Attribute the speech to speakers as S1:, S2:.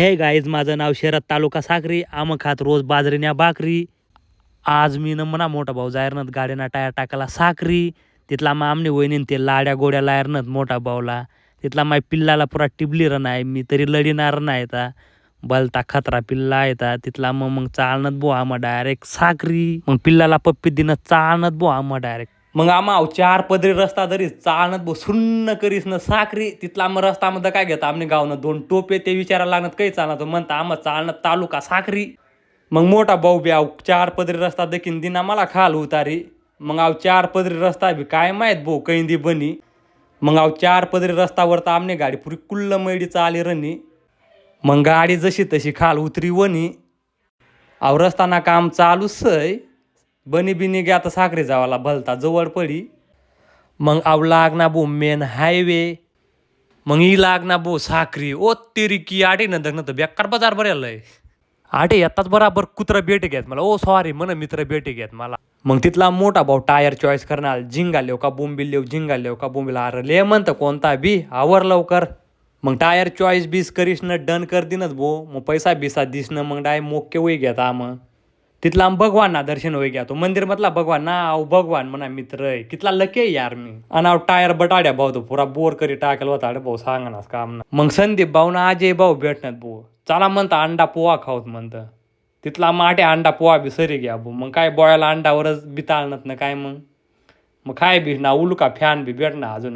S1: हे गाईज माझं नाव शरद तालुका साखरी आम खात रोज बाजरीन्या भाकरी. आज मी न म्हणा मोठा भाऊ जायरनत गाड्याना टायर टाकायला साखरी तिथला मग आमने वहिनीन ते लाड्या गोड्या लायरनत मोठा भाऊला. तिथला माय पिल्लाला पुरा टिबली रन आहे मी तरी लढीणार नाही येता बलता खतरा पिल्ला येता तिथला मग मग चालणत बो आम्हा डायरेक्ट साखरी मग पिल्लाला पप्पी दिनं चालणत बो आम्हा डायरेक्ट मग आम्हा चार पदरी रस्ता जरी चालणत बो सुन्न करीस न साखरी तिथला मग रस्तामध्ये काय घेता? आम्ही गावनं दोन टोपे ते विचारायला लागणार काही चालणार म्हणता आम्हा चालणं तालुका साखरी. मग मोठा भाऊ बी आव चार पदरी रस्ता देखील दिना मला खाल उतारी. मग आव चार पदरी रस्ता बी काय माहीत भाऊ कैंदी बनी. मग आव चार पदरी रस्तावर तर आमने गाडी पुरी कुल्ल मैडी चाली रनी. मग गाडी जशी तशी खाल उतरी वनी. आव रस्ताना काम चालू सय. बनी बिनी गे आता साखरे जावाला भलता जवळ पडी. मग आव लागना बो मेन हायवे. मग ही लागना बो साखरी ओ तेरी की आटे न दगन तर बेकार बाजार बरेलय आटे येतात बराबर कुत्रा भेट घेत मला. ओ सॉरी मन मित्र भेट घेत मला. मग तिथला मोठा भाऊ टायर चॉईस करणार. झिंगालेव का बोंबिल लेव झिंगालेव का बोंबीला. अरे ले म्हणतं कोणता बी. आवर लवकर. मग टायर चॉईस बीस करीस न डन कर दिनच भो मग पैसा बिसा दिसन मग डाय मोके वय घेता मग तिथला भगवान ना दर्शन होई गया तो. मंदिर मधला भगवान ना अहो भगवान म्हणा मित्र आहे. कितला लके यार मी. आणि आव टायर बटाड्या भाऊ तो पुरा बोर करी टाकेल होता. अरे भाऊ सांगणार काम ना. मग संदीप भाऊ ना आजे भाऊ भेटण्यात भाऊ. चला म्हणता अंडा पोहा खाऊत म्हणतं. तिथला माटे अंडा पोहा बी सरी घ्या भाऊ. मग काय बोळ्याला अंडावरच बिताळणत ना काय मग? मग काय बी ना उलका फॅन बी भेटणार अजून.